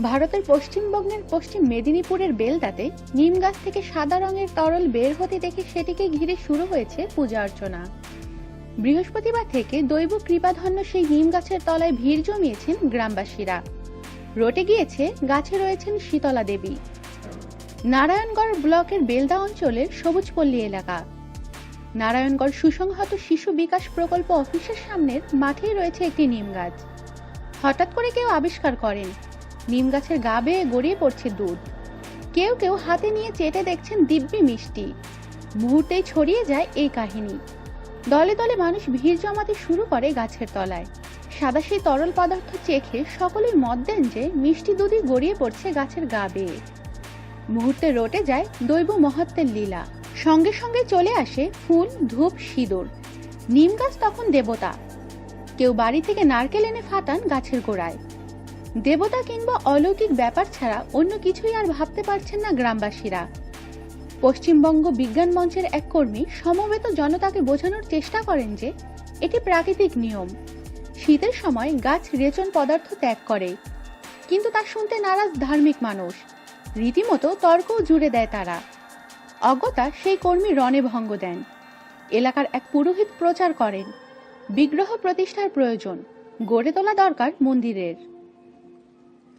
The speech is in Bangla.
ভারতের পশ্চিমবঙ্গের পশ্চিম মেদিনীপুরের বেলদাতে নিম গাছ থেকে সাদা রঙের তরল বের হতে দেখে সেটিকে ঘিরে শুরু হয়েছে পূজা অর্চনা। বৃহস্পতিবার থেকে দৈব কৃপাধন্য সেই নিম গাছের তলায় ভিড় জমিয়েছেন গ্রামবাসীরা। রটে গিয়েছে, গাছে রয়েছেন শীতলা দেবী। নারায়ণগড় ব্লকের বেলদা অঞ্চলের সবুজপল্লী এলাকা। নারায়ণগড় সুসংহত শিশু বিকাশ প্রকল্প অফিসের সামনের মাঠেই রয়েছে একটি নিম গাছ। হঠাৎ করে কেউ আবিষ্কার করেন নিম গাছের গা বেয়ে গড়িয়ে পড়ছে দুধ। কেউ কেউ হাতে নিয়ে চেটে দেখছেন দিব্যি মিষ্টি। মুহূর্তেই ছড়িয়ে যায় এই কাহিনী। দলে দলে মানুষ ভিড় জমাতে শুরু করে গাছের তলায়। সাদা সেই তরল পদার্থ চেখে সকলেই মত দেন যে মিষ্টি দুধই গড়িয়ে পড়ছে গাছের গা বেয়ে মুহূর্তে রটে যায় দৈব মহত্বের লীলা। সঙ্গে সঙ্গে চলে আসে ফুল, ধূপ, সিঁদুর। নিম গাছ তখন দেবতা। কেউ বাড়ি থেকে নারকেল এনে ফাটান গাছের গোড়ায়। দেবতা কিংবা অলৌকিক ব্যাপার ছাড়া অন্য কিছুই আর ভাবতে পারছেন না গ্রামবাসীরা। পশ্চিমবঙ্গ বিজ্ঞান মঞ্চের এক কর্মী সমবেত জনতাকে বোঝানোর চেষ্টা করেন যে, এটি প্রাকৃতিক নিয়ম। শীতের সময় গাছ রেচন পদার্থ ত্যাগ করে। কিন্তু তা শুনতে নারাজ ধার্মিক মানুষ। রীতিমতো তর্কও জুড়ে দেয় তারা। অজ্ঞতা সেই কর্মী রণে ভঙ্গ দেন। এলাকার এক পুরোহিত প্রচার করেন। বিগ্রহ প্রতিষ্ঠার প্রয়োজন। গড়ে তোলা দরকার মন্দিরের।